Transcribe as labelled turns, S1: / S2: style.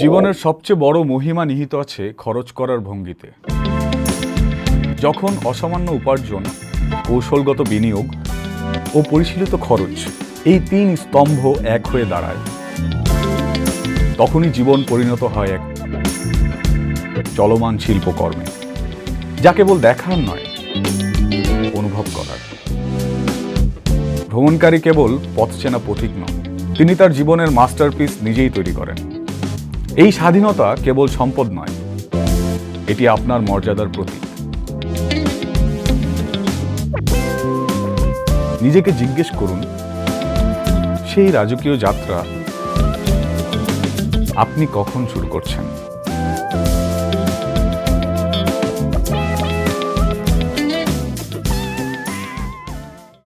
S1: জীবনের সবচেয়ে বড় মহিমা নিহিত আছে খরচ করার ভঙ্গিতে। যখন অসামান্য উপার্জন, কৌশলগত বিনিয়োগ ও পরিশীলিত খরচ এই তিন স্তম্ভ এক হয়ে দাঁড়ায়, তখনই জীবন পরিণত হয় এক চলমান শিল্পকর্মে, যা কেবল দেখার নয়, অনুভব করার। ভ্রমণকারী কেবল পথ চেনা পথিক নয় তিনি তার জীবনের মাস্টারপিস নিজেই তৈরি করেন। এই স্বাধীনতা কেবল সম্পদ নয়, এটি আপনার মর্যাদার প্রতীক। নিজেকে জিজ্ঞেস করুন, সেই রাজকীয় যাত্রা আপনি কখন শুরু করছেন?